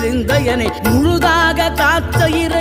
இருந்தயனை என்னை முழுதாக காத்த இறை